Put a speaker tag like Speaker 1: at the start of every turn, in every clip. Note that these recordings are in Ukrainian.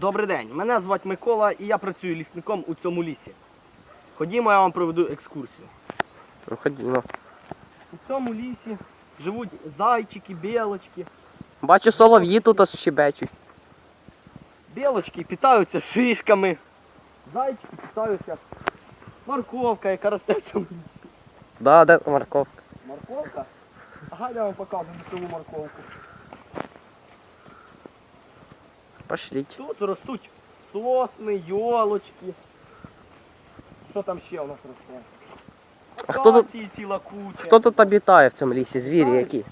Speaker 1: Добрий день, мене звати Микола і я працюю лісником у цьому лісі. Ходімо, я вам проведу екскурсію.
Speaker 2: Ну ходімо.
Speaker 1: У цьому лісі живуть зайчики, білочки.
Speaker 2: Бачу, солов'ї тут щебечуть.
Speaker 1: Білочки питаються шишками. Зайчики питаються морковка, яка росте в цьому лісі.
Speaker 2: Да, де морковка?
Speaker 1: Морковка? Ага, я вам покажу цю морковку.
Speaker 2: Пошліть.
Speaker 1: Тут ростуть сосни, йолочки. Що там ще у нас росте?
Speaker 2: А хто тут-
Speaker 1: Акації ціла куча.
Speaker 2: Хто тут обітає в цьому лісі? Звірі які?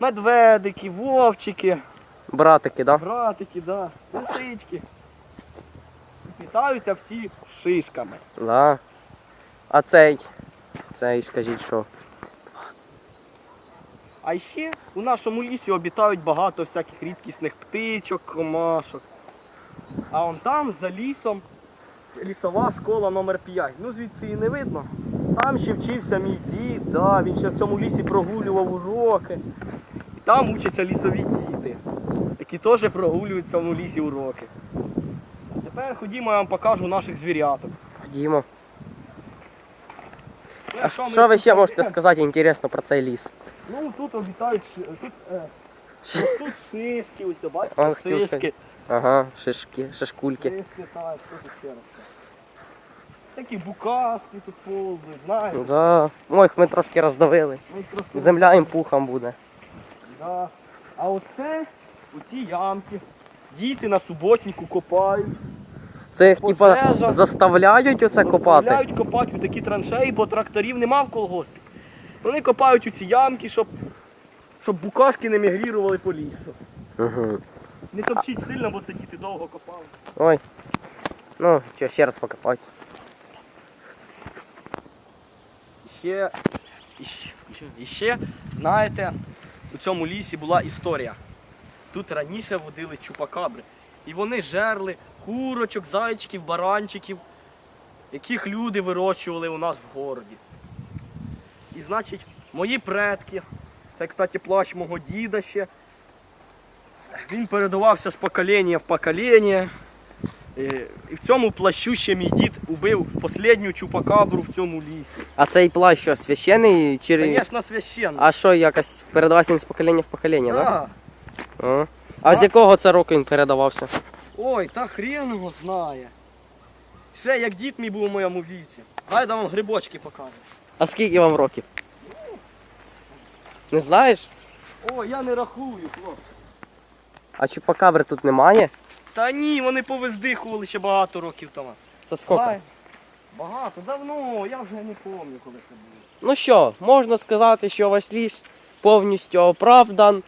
Speaker 1: Медведики, вовчики,
Speaker 2: Братики, да?
Speaker 1: братики, да, лисички. І Питаються всі шишками.
Speaker 2: Да. А цей? Цей, скажіть, що?
Speaker 1: А ще у нашому лісі обітають багато всяких рідкісних птичок, комашок. А он там за лісом лісова школа номер 5. Ну звідси і не видно. Там ще вчився мій дід, да, він ще в цьому лісі прогулював уроки. І там учаться лісові діти, які теж прогулюють в цьому лісі уроки. Тепер ходімо, я вам покажу наших звіряток.
Speaker 2: Ходімо.
Speaker 1: Ну,
Speaker 2: А
Speaker 1: якщо ми
Speaker 2: що ви ще можете сказати інтересно про цей ліс?
Speaker 1: Ну тут обітають тут, е, ростуть шишки, ось бачите,
Speaker 2: Ах
Speaker 1: шишки.
Speaker 2: Ага, шишки, шишкульки.
Speaker 1: Шишки, так, що тут ще росте? Такі букашки тут повзають, знаєте.
Speaker 2: Да. Ой, ми трошки роздавили.
Speaker 1: Ми трохи-
Speaker 2: Земля їм пухом буде.
Speaker 1: Да. А оце оці ямки. Діти на суботнику копають.
Speaker 2: Це їх типа
Speaker 1: Пожежа.
Speaker 2: заставляють оце копати.
Speaker 1: Заставляють копати у такі траншеї, бо тракторів нема в колгоспі. Вони копають у ці ямки, щоб, щоб букашки не мігрірували по лісу.
Speaker 2: Угу.
Speaker 1: Не топчіть сильно, бо це діти довго копали.
Speaker 2: Ой. Ну, що, ще раз покопати.
Speaker 1: Ще, і ще, ще- знаєте, у цьому лісі була історія. Тут раніше водили чупакабри. І вони жерли курочок, зайчиків, баранчиків, яких люди вирощували у нас в городі. І значить, мої предки, це, кстати, плащ мого діда ще. Він передавався з покоління в покоління. Е, І в цьому плащу ще мій дід убив останню чупакабру в цьому лісі.
Speaker 2: А цей плащ що, священний чи.
Speaker 1: Звісно, священно.
Speaker 2: А що, якось передавався він з покоління в покоління, так?
Speaker 1: Да.
Speaker 2: Да? А. а з якого це року він передавався?
Speaker 1: Ой, та хрен його знає. Ще як дід мій був у моєму віці. Гайда вам грибочки покажу.
Speaker 2: А скільки вам років? Не знаєш?
Speaker 1: О, я не рахую, хлопці.
Speaker 2: А чупакабри тут немає?
Speaker 1: Та ні, вони повиздихували ще багато років тому.
Speaker 2: Це скільки?
Speaker 1: Багато, давно, я вже не пам'ятаю, коли це було.
Speaker 2: Ну що, можна сказати, що ваш ліс повністю оправдан.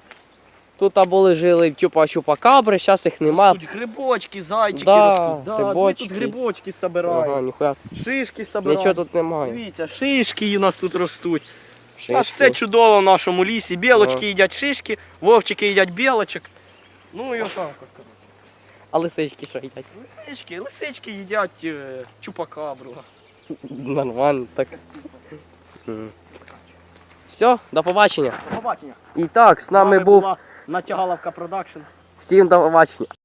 Speaker 2: Тут були жили тюпа чупакабри, зараз їх нема.
Speaker 1: Тут грибочки, зайчики
Speaker 2: Да,
Speaker 1: ростуть. Да,
Speaker 2: грибочки.
Speaker 1: Ми тут грибочки собираємо.
Speaker 2: Ага, ніхуя.
Speaker 1: Шишки собираємо.
Speaker 2: Нічого тут немає.
Speaker 1: Дивіться, шишки у нас тут ростуть. У
Speaker 2: Шишки.
Speaker 1: нас все чудово в нашому лісі. Білочки
Speaker 2: Ага.
Speaker 1: їдять шишки, вовчики їдять білочок. Ну і отак.
Speaker 2: А лисички що їдять?
Speaker 1: Лисички, лисички їдять е, чупакабру.
Speaker 2: Нормально так. Все, до побачення.
Speaker 1: До побачення.
Speaker 2: І так, з нами був
Speaker 1: була Натягаловка Продакшн.
Speaker 2: всім до побачення.